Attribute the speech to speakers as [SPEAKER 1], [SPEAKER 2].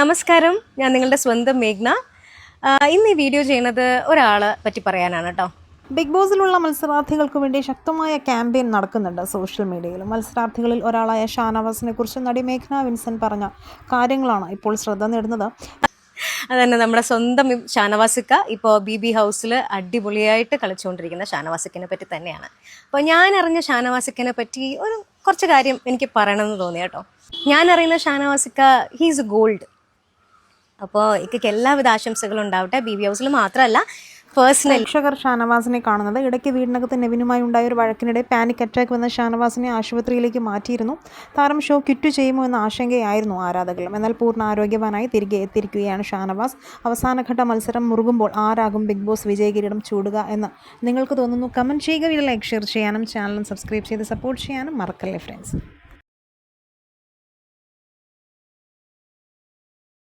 [SPEAKER 1] നമസ്കാരം. ഞാൻ നിങ്ങളുടെ സ്വന്തം മേഘ്ന. ഇന്ന് ഈ വീഡിയോ ചെയ്യുന്നത് ഒരാളെ പറ്റി പറയാനാണ് കേട്ടോ.
[SPEAKER 2] ബിഗ് ബോസിലുള്ള മത്സരാർത്ഥികൾക്ക് വേണ്ടി ശക്തമായ ക്യാമ്പയിൻ നടക്കുന്നുണ്ട് സോഷ്യൽ മീഡിയയിൽ. മത്സരാർത്ഥികളിൽ ഒരാളായ ഷാനവാസിനെ കുറിച്ച് നടി മേഘ്ന വിൻസൻ പറഞ്ഞ കാര്യങ്ങളാണ് ഇപ്പോൾ ശ്രദ്ധ നേടുന്നത്.
[SPEAKER 1] അതന്നെ നമ്മുടെ സ്വന്തം ഷാനവാസിക്ക ഇപ്പോൾ ബി ബി ഹൗസിൽ അടിപൊളിയായിട്ട് കളിച്ചുകൊണ്ടിരിക്കുന്ന ഷാനവാസിക്കിനെ പറ്റി തന്നെയാണ്. അപ്പോൾ ഞാൻ അറിഞ്ഞ ഷാനവാസിക്കിനെ പറ്റി ഒരു കുറച്ച് കാര്യം എനിക്ക് പറയണമെന്ന് തോന്നി കേട്ടോ. ഞാൻ അറിയുന്ന ഷാനവാസിക്ക ഹീസ് ഗോൾഡ് അപ്പോൾ ഇക്കൊക്കെ എല്ലാവിധ ആശംസകളും ഉണ്ടാവട്ടെ. ബി ബി ഹൗസിൽ മാത്രമല്ല പേഴ്സണൽ
[SPEAKER 2] പ്രേക്ഷകർ ഷാനവാസിനെ കാണുന്നത് ഇടയ്ക്ക് വീടിനകത്ത് നെവിനുമായി ഉണ്ടായ ഒരു വഴക്കിനിടെ പാനിക് അറ്റാക്ക് വന്ന ഷാനവാസിനെ ആശുപത്രിയിലേക്ക് മാറ്റിയിരുന്നു. താരം ഷോ ക്വിറ്റ് ചെയ്യുമോ എന്ന ആശങ്കയായിരുന്നു ആരാധകരും. എന്നാൽ പൂർണ ആരോഗ്യവാനായി തിരികെ എത്തിയിരിക്കുകയാണ് ഷാനവാസ്. അവസാനഘട്ട മത്സരം മുറുകുമ്പോൾ ആരാകും ബിഗ് ബോസ് വിജയകിരീടം ചൂടുക എന്ന് നിങ്ങൾക്ക് തോന്നുന്നു. കമന്റ് ചെയ്യുക വീഡിയോ ലൈക്ക് ഷെയർ ചെയ്യാനും ചാനലും സബ്സ്ക്രൈബ് ചെയ്ത് സപ്പോർട്ട് ചെയ്യാനും മറക്കല്ലേ ഫ്രണ്ട്സ്